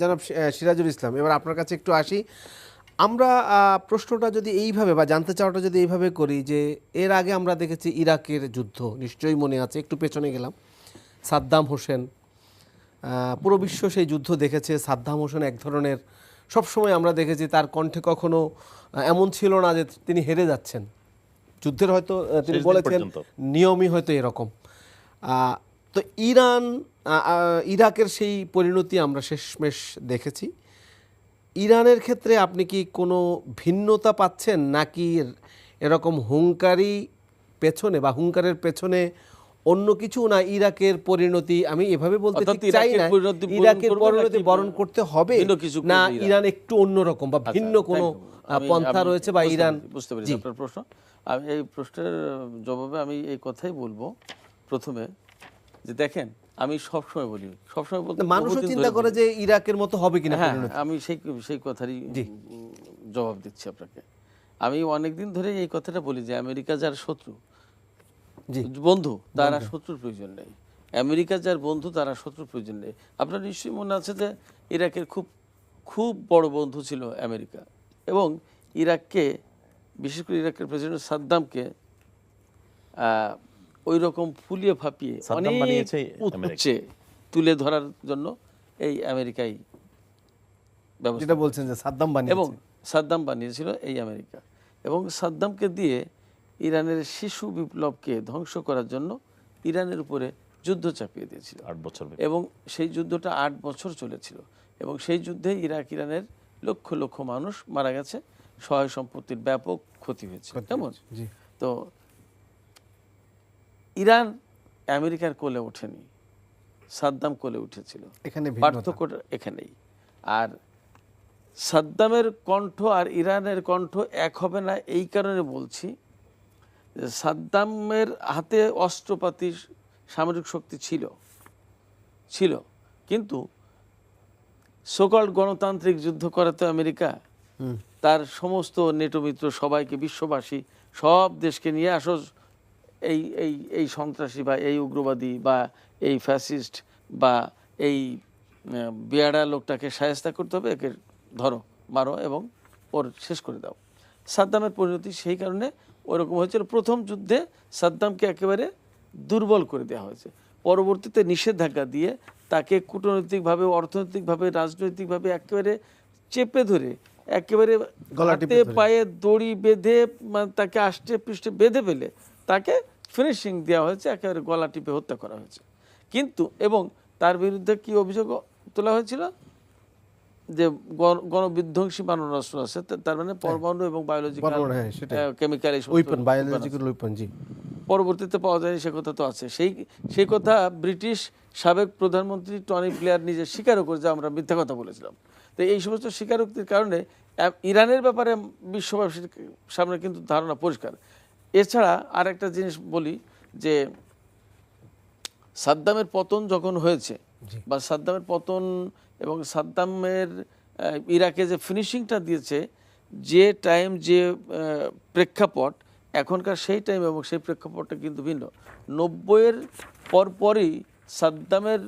জনাব সিরাজুল ইসলাম এবার আপনার কাছে একটু আসি। আমরা প্রশ্নটা যদি এইভাবে বা জানতে চাওয়াটা যদি এইভাবে করি যে এর আগে আমরা দেখেছি ইরাকের যুদ্ধ নিশ্চয়ই মনে আছে একটু পেছনে গেলাম। সাদ্দাম হোসেন পুরো বিশ্ব সেই যুদ্ধ দেখেছে। সাদ্দাম হোসেন এক ধরনের সবসময় আমরা দেখেছি তার কণ্ঠে কখনো এমন ছিল না যে তিনি হেরে যাচ্ছেন। যুদ্ধের হয়তো তিনি বলেছেন নিয়মই হয়তো এরকম। তো ইরান ইরাকের সেই পরিণতি আমরা শেষমেশ দেখেছি। ইরানের ক্ষেত্রে আপনি কি কোনো ভিন্নতা পাচ্ছেন নাকি এরকম হুঙ্কারি পেছনে বা হুঙ্কারের পেছনে অন্য কিছু না ইরাকের পরিণতি? আমি এভাবে বলতে চাই না। ইরাকের পরিণতি বরণ করতে হবে না ইরান? একটু অন্যরকম বা ভিন্ন কোনো পন্থা রয়েছে বা ইরান। বুঝতে পেরেছি আপনার প্রশ্ন। আমি এই প্রশ্নের জবাবে আমি এই কথাই বলব। প্রথমে যে দেখেন আমি সবসময় বলি সবসময় বলতে বহুদিন চিন্তা করে যে ইরাকের মতো হবে কিনা হ্যাঁ আমি সেই সেই কথারই জবাব দিচ্ছি আপনাকে। আমি অনেকদিন ধরে এই কথাটা বলি যে আমেরিকা যার শত্রু বন্ধু তারা শত্রুর প্রয়োজন নেই। আমেরিকা যার বন্ধু তারা শত্রুর প্রয়োজন নেই। আপনার নিশ্চয়ই মনে আছে যে ইরাকের খুব খুব বড় বন্ধু ছিল আমেরিকা এবং ইরাককে বিশেষ করে ইরাকের প্রেসিডেন্ট সাদ্দামকে ওই রকম ফুলিয়ে ফাঁপিয়ে অনেক বানিয়েছে তুলে ধরার জন্য এই আমেরিকাই ব্যবস্থা যেটা বলছেন যে সাদ্দাম বানিয়ে এবং সাদ্দাম বানিয়েছিল এই আমেরিকা। এবং সাদ্দামকে দিয়ে ইরানের শিশু বিপ্লবকে ধ্বংস করার জন্য ইরানের উপরে যুদ্ধ চাপিয়ে দিয়েছিল। আট বছর এবং সেই যুদ্ধটা আট বছর চলেছিল। এবং সেই যুদ্ধে ইরাক ইরানের লক্ষ লক্ষ মানুষ মারা গেছে। সহায় সম্পত্তির ব্যাপক ক্ষতি হয়েছে। কেমন? তো ইরান আমেরিকার কোলে ওঠেনি সাদ্দাম কোলে উঠেছিল। এখানে। পার্থক্যটা এখানেই। আর সাদ্দামের কণ্ঠ আর ইরানের কণ্ঠ এক হবে না এই কারণে বলছি যে সাদ্দামের হাতে অস্ত্রপাতি সামরিক শক্তি ছিল ছিল। কিন্তু সকল গণতান্ত্রিক যুদ্ধ করে তো আমেরিকা তার সমস্ত নেটো মিত্র সবাইকে বিশ্ববাসী সব দেশকে নিয়ে আসো এই এই এই সন্ত্রাসী বা এই উগ্রবাদী বা এই ফ্যাসিস্ট বা এই বেয়াড়া লোকটাকে সায়স্তা করতে হবে একে ধরো মারো এবং ওর শেষ করে দাও। সাদ্দামের পরিণতি সেই কারণে ওরকম হয়েছিল। প্রথম যুদ্ধে সাদ্দামকে একেবারে দুর্বল করে দেওয়া হয়েছে। পরবর্তীতে নিষেধাজ্ঞা দিয়ে তাকে কূটনৈতিকভাবে অর্থনৈতিকভাবে রাজনৈতিকভাবে একেবারে চেপে ধরে একেবারে পায়ে দড়ি বেঁধে মানে তাকে আষ্টে পৃষ্ঠে বেঁধে ফেলে তাকে ফিনিশিং দেওয়া হয়েছে একেবারে গলা টিপে হত্যা করা হয়েছে। কিন্তু এবং তার বিরুদ্ধে কি অভিযোগ তোলা হয়েছিল? যে গণ- গণবিধ্বংসী মানবাস্ত্র আছে তার মানে পরমাণু এবং বায়োলজিক্যাল হ্যাঁ। কেমিক্যাল বায়োলজিক্যাল জি। পরবর্তীতে পাওয়া যায়নি সে কথা তো আছে। সেই সেই কথা ব্রিটিশ সাবেক প্রধানমন্ত্রী টনি প্লেয়ার নিজে স্বীকারও করে যে আমরা মিথ্যা কথা বলেছিলাম। তো এই সমস্ত স্বীকারোক্তির কারণে ইরানের ব্যাপারে বিশ্ববাসীর সামনে কিন্তু ধারণা পরিষ্কার। এছাড়া আর একটা জিনিস বলি যে সাদ্দামের পতন যখন হয়েছে বা সাদ্দামের পতন এবং সাদ্দামের ইরাকে যে ফিনিশিংটা দিয়েছে যে টাইম যে প্রেক্ষাপট এখনকার সেই টাইম এবং সেই প্রেক্ষাপটটা কিন্তু ভিন্ন। নব্বইয়ের পরপরই সাদ্দামের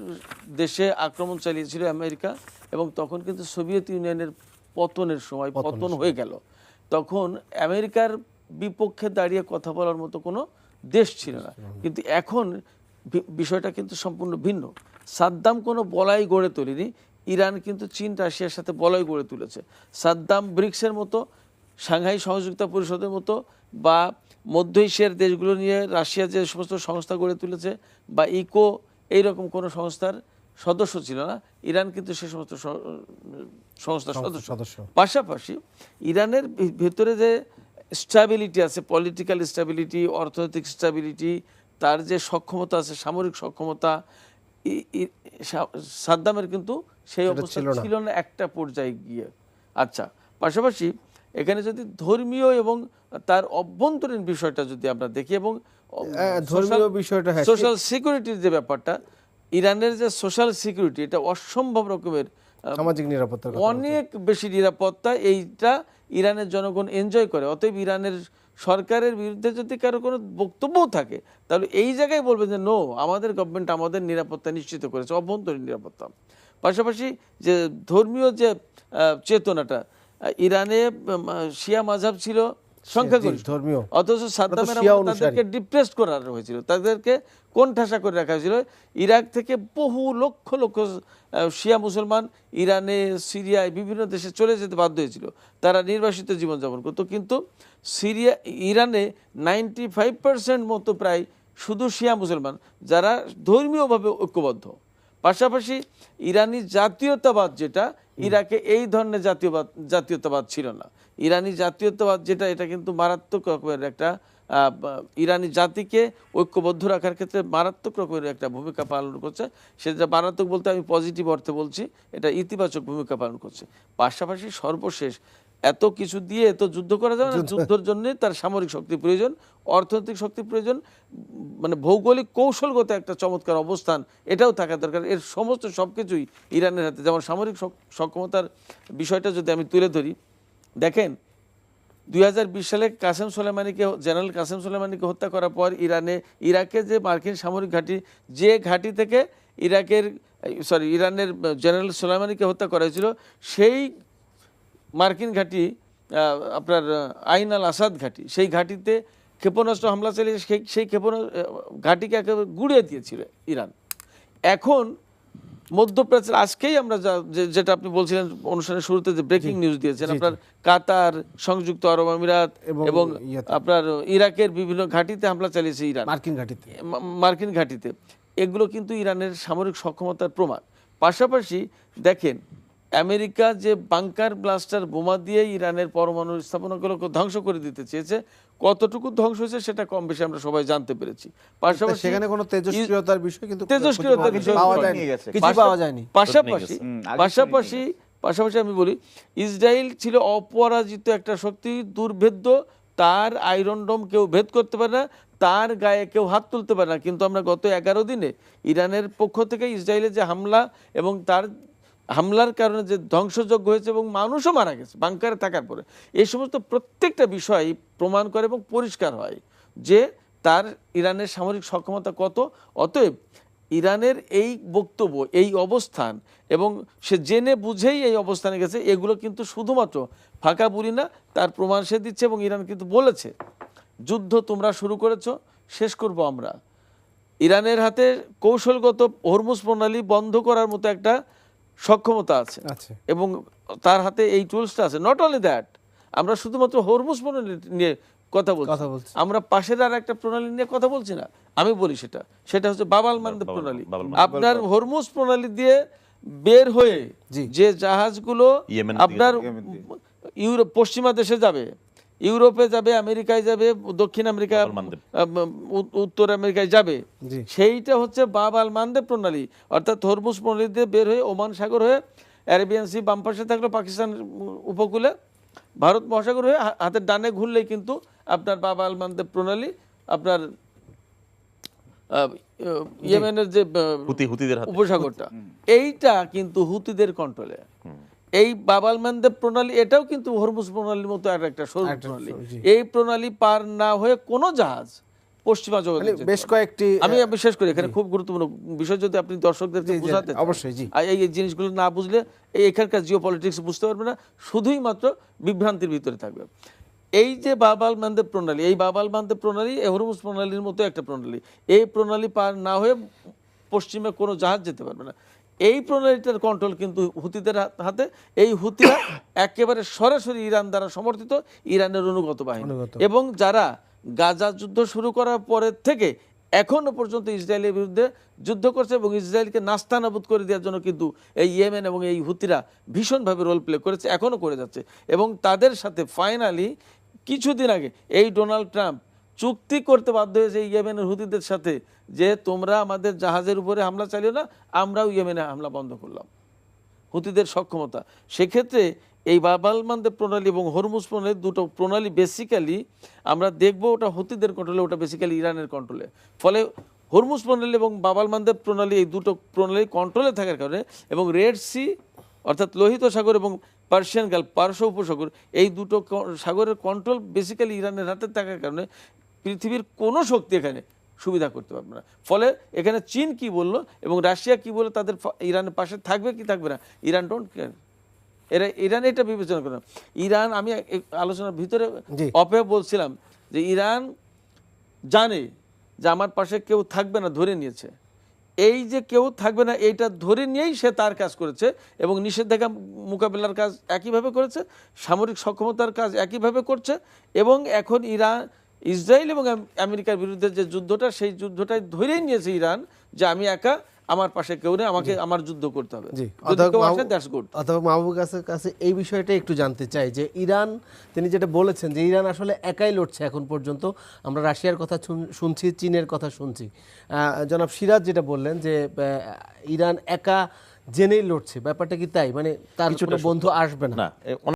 দেশে আক্রমণ চালিয়েছিল আমেরিকা এবং তখন কিন্তু সোভিয়েত ইউনিয়নের পতনের সময় পতন হয়ে গেল। তখন আমেরিকার বিপক্ষে দাঁড়িয়ে কথা বলার মতো কোনো দেশ ছিল না। কিন্তু এখন বিষয়টা কিন্তু সম্পূর্ণ ভিন্ন। সাদ্দাম কোনো বলাই গড়ে তোলেনি। ইরান কিন্তু চীন রাশিয়ার সাথে বলাই গড়ে তুলেছে। সাদ্দাম ব্রিক্সের মতো সাংহাই সহযোগিতা পরিষদের মতো বা মধ্য এশিয়ার দেশগুলো নিয়ে রাশিয়া যে সমস্ত সংস্থা গড়ে তুলেছে বা ইকো এইরকম কোনো সংস্থার সদস্য ছিল না। ইরান কিন্তু সে সমস্ত সংস্থার সদস্য। সদস্য। পাশাপাশি ইরানের ভেতরে যে স্ট্যাবিলিটি আছে পলিটিক্যাল স্ট্যাবিলিটি অর্থনৈতিক স্ট্যাবিলিটি তার যে সক্ষমতা আছে সামরিক সক্ষমতা সাদ্দামের কিন্তু সেই অবস্থা ছিল না। একটা পর্যায়ে গিয়ে আচ্ছা পাশাপাশি এখানে যদি ধর্মীয় এবং তার অভ্যন্তরীণ বিষয়টা যদি আমরা দেখি এবং ধর্মীয় বিষয়টা সোশ্যাল সিকিউরিটির যে ব্যাপারটা ইরানের যে সোশ্যাল সিকিউরিটি এটা অসম্ভব রকমের সামাজিক নিরাপত্তা অনেক বেশি নিরাপত্তা এইটা ইরানের জনগণ এনজয় করে। অতএব ইরানের সরকারের বিরুদ্ধে যদি কারও কোনো বক্তব্যও থাকে তাহলে এই জায়গায় বলবে যে নো আমাদের গভর্নমেন্ট আমাদের নিরাপত্তা নিশ্চিত করেছে অভ্যন্তরীণ নিরাপত্তা। পাশাপাশি যে ধর্মীয় যে চেতনাটা ইরানে শিয়া মাঝাব ছিল সংখ্যাগরিষ্ঠ ধর্মীয়। অথচ সাদ্দামের তাদেরকে ডিপ্রেস করা হয়েছিল। তাদেরকে কোণঠাসা করে রাখা হয়েছিল? ইরাক থেকে বহু লক্ষ লক্ষ শিয়া মুসলমান ইরানে সিরিয়ায় বিভিন্ন দেশে চলে যেতে বাধ্য হয়েছিল। তারা নির্বাসিত জীবনযাপন করতো। কিন্তু সিরিয়া ইরানে নাইনটি ফাইভ পার্সেন্ট মতো প্রায় শুধু শিয়া মুসলমান যারা ধর্মীয়ভাবে ঐক্যবদ্ধ। পাশাপাশি ইরানি জাতীয়তাবাদ যেটা ইরাকে এই ধরনের জাতীয়বাদ, জাতীয়তাবাদ ছিল না। ইরানি জাতীয়তাবাদ যেটা, এটা কিন্তু মারাত্মক রকমের একটা ইরানি জাতিকে ঐক্যবদ্ধ রাখার ক্ষেত্রে মারাত্মক রকমের একটা ভূমিকা পালন করছে। সেটা মারাত্মক বলতে আমি পজিটিভ অর্থে বলছি, এটা ইতিবাচক ভূমিকা পালন করছে। পাশাপাশি সর্বশেষ এত কিছু দিয়ে এত যুদ্ধ করা যাবে না। যুদ্ধের জন্য তার সামরিক শক্তি প্রয়োজন অর্থনৈতিক শক্তি প্রয়োজন মানে ভৌগোলিক কৌশলগত একটা চমৎকার অবস্থান এটাও থাকা দরকার। এর সমস্ত সব কিছুই ইরানের হাতে। যেমন সামরিক সক্ষমতার বিষয়টা যদি আমি তুলে ধরি দেখেন দু হাজার বিশ সালে কাসেম সোলেমানিকে জেনারেল কাসেম সোলেমানিকে হত্যা করার পর ইরানে ইরাকে যে মার্কিন সামরিক ঘাঁটি যে ঘাঁটি থেকে ইরাকের সরি ইরানের জেনারেল সোলেমানিকে হত্যা করা হয়েছিল সেই মার্কিন ঘাঁটি আপনার আইন আল আসাদ ঘাঁটি সেই ঘাঁটিতে ক্ষেপণাস্ত্র হামলা চালিয়ে সেই সেই ক্ষেপণ ঘাঁটিকে একেবারে গুড়িয়ে দিয়েছিল ইরান। এখন মধ্যপ্রাচ্যের আজকেই আমরা যেটা আপনি বলছিলেন অনুষ্ঠানের শুরুতে যে ব্রেকিং নিউজ দিয়েছেন আপনার কাতার সংযুক্ত আরব আমিরাত এবং আপনার ইরাকের বিভিন্ন ঘাঁটিতে হামলা চালিয়েছে ইরান। মার্কিন ঘাঁটিতে। মার্কিন ঘাঁটিতে। এগুলো কিন্তু ইরানের সামরিক সক্ষমতার প্রমাণ। পাশাপাশি দেখেন আমেরিকা যে বাংকার ব্লাস্টার বোমা দিয়ে ইরানের পরমাণু স্থাপনাগুলোকে ধ্বংস করে দিতে চেয়েছে কতটুকু ধ্বংস হয়েছে সেটা কম বেশি আমরা সবাই জানতে পেরেছি। পাশাপাশি সেখানে কোনো তেজস্ক্রিয়তার বিষয় কিন্তু তেজস্ক্রিয়তার বিষয় পাওয়া যায়নি। কিছু পাওয়া যায়নি। পাশাপাশি পাশাপাশি পাশাপাশি আমি বলি ইসরায়েল ছিল অপরাজিত একটা শক্তি দুর্ভেদ্য তার আয়রন ডোম কেউ ভেদ করতে পারে না তার গায়ে কেউ হাত তুলতে পারে না। কিন্তু আমরা গত এগারো দিনে ইরানের পক্ষ থেকে ইসরায়েলের যে হামলা এবং তার হামলার কারণে যে ধ্বংসযজ্ঞ হয়েছে এবং মানুষও মারা গেছে বাংকারে থাকার পরে। এই সমস্ত প্রত্যেকটা বিষয় প্রমাণ করে এবং পরিষ্কার হয় যে তার ইরানের সামরিক সক্ষমতা কত। অতএব ইরানের এই বক্তব্য, এই অবস্থান এবং সে জেনে বুঝেই এই অবস্থানে গেছে, এগুলো কিন্তু শুধুমাত্র ফাঁকা বলি না, তার প্রমাণ সে দিচ্ছে এবং ইরান কিন্তু বলেছে, যুদ্ধ তোমরা শুরু করেছ, শেষ করব আমরা। ইরানের হাতে কৌশলগত হরমুজ প্রণালী বন্ধ করার মতো একটা সক্ষমতা আছে। এবং তার হাতে এই টুলসটা আছে। নট অনলি দ্যাট আমরা শুধুমাত্র হরমুজ প্রণালী নিয়ে কথা বলছি। কথা বলছি। আমরা পাশের আর একটা প্রণালী নিয়ে কথা বলছি না। আমি বলি সেটা। সেটা হচ্ছে বাবাল মান্দ প্রণালী। আপনার হরমুজ প্রণালী দিয়ে বের হয়ে যে জাহাজগুলো আপনার ইউরোপ পশ্চিমা দেশে যাবে ইউরোপে যাবে আমেরিকায় যাবে দক্ষিণ আমেরিকা উ- উত্তর আমেরিকায় যাবে। সেইটা হচ্ছে বাব আল মানদেব প্রণালী। অর্থাৎ হরমুজ প্রণালী দিয়ে বের হয়ে ওমান সাগর হয়ে অ্যারেবিয়ান সি বাম পাশে থাকল পাকিস্তান উপকূলে। ভারত মহাসাগর হয়ে হাতের ডানে ঘুরলেই কিন্তু আপনার বাবা আল মানদেব প্রণালী আপনার ইয়েমেনের যে হুতি হুতিদের উপসাগরটা। এইটা কিন্তু হুতিদের কন্ট্রোলে এই বাবাল মানদেব প্রণালী এটাও কিন্তু হরমুজ প্রণালীর মতো আর একটা সরু প্রণালী। এই প্রণালী পার না হয়ে কোনো জাহাজ পশ্চিমা জগতে মানে বেশ কয়েকটি আমি বিশেষ করি এখানে খুব গুরুত্বপূর্ণ বিষয় যদি আপনি দর্শকদেরকে জি, বোঝাতে অবশ্যই, জি। এই জিনিসগুলো না বুঝলে এই এখানকার জিও পলিটিক্স বুঝতে পারবে না শুধুই মাত্র বিভ্রান্তির ভিতরে থাকবে। এই যে বাবাল মানদেব প্রণালী এই বাবাল মানদেব প্রণালী এই হরমুজ প্রণালীর মতো একটা প্রণালী। এই প্রণালী পার না হয়ে পশ্চিমে কোনো জাহাজ যেতে পারবে না। এই প্রণালীটার কন্ট্রোল কিন্তু হুতিদের হাতে। এই হুতিরা একেবারে সরাসরি ইরান দ্বারা সমর্থিত ইরানের অনুগত বাহিনী। এবং যারা গাজা যুদ্ধ শুরু করার পরের থেকে এখনও পর্যন্ত ইসরায়েলের বিরুদ্ধে যুদ্ধ করছে এবং ইসরায়েলকে নাস্তানাবুদ করে দেওয়ার জন্য কিন্তু এই ইয়েমেন এবং এই হুতিরা ভীষণভাবে রোল প্লে করেছে এখনও করে যাচ্ছে। এবং তাদের সাথে ফাইনালি কিছুদিন আগে এই ডোনাল্ড ট্রাম্প চুক্তি করতে বাধ্য হয়েছে ইয়েমেনের হুতিদের সাথে যে তোমরা আমাদের জাহাজের উপরে হামলা চালিও না, আমরাও ইয়েমেনে হামলা বন্ধ করলাম। হুতিদের সক্ষমতা। সেক্ষেত্রে এই বাবালমানদের প্রণালী এবং হরমুজ প্রণালী দুটো প্রণালী বেসিক্যালি আমরা দেখব ওটা হুতিদের কন্ট্রোলে ওটা বেসিক্যালি ইরানের কন্ট্রোলে ফলে হরমুজ প্রণালী এবং বাবালমানদের প্রণালী এই দুটো প্রণালী কন্ট্রোলে থাকার কারণে এবং রেড সি অর্থাৎ লোহিত সাগর এবং পার্সিয়ান গাল পার্শ্ব উপসাগর, এই দুটো সাগরের কন্ট্রোল বেসিক্যালি ইরানের হাতে থাকার কারণে পৃথিবীর কোনো শক্তি এখানে সুবিধা করতে পারবে না। ফলে এখানে চীন কি বলল এবং রাশিয়া কি বলল তাদের ইরানের পাশে থাকবে কি থাকবে না? ইরান ডোন্ট কেয়ার এরা ইরান এটা বিবেচনা করে ইরান আমি আলোচনার ভিতরে। অপে বলছিলাম যে ইরান জানে যে আমার পাশে কেউ থাকবে না ধরে নিয়েছে। এই যে কেউ থাকবে না এইটা ধরে নিয়েই সে তার কাজ করেছে এবং নিষেধাজ্ঞা মোকাবিলার কাজ একইভাবে করেছে সামরিক সক্ষমতার কাজ একইভাবে করছে এবং এখন ইরান ইসরায়েল এবং আমেরিকার বিরুদ্ধে যে যুদ্ধটা সেই যুদ্ধটাই ধরেই নিয়েছে ইরান যে আমি একা আমার পাশে কেউ নেই আমাকে আমার যুদ্ধ করতে হবে। অথবা মাহবুব- মাহবুবের কাছে এই বিষয়টা একটু জানতে চাই যে ইরান তিনি যেটা বলেছেন যে ইরান আসলে একাই লড়ছে এখন পর্যন্ত আমরা রাশিয়ার কথা শুন- শুনছি চীনের কথা শুনছি। আহ, জনাব সিরাজ যেটা বললেন যে ইরান একা জেনেই লড়ছে ব্যাপারটা কি তাই? মানে তার কোনো বন্ধু আসবে না।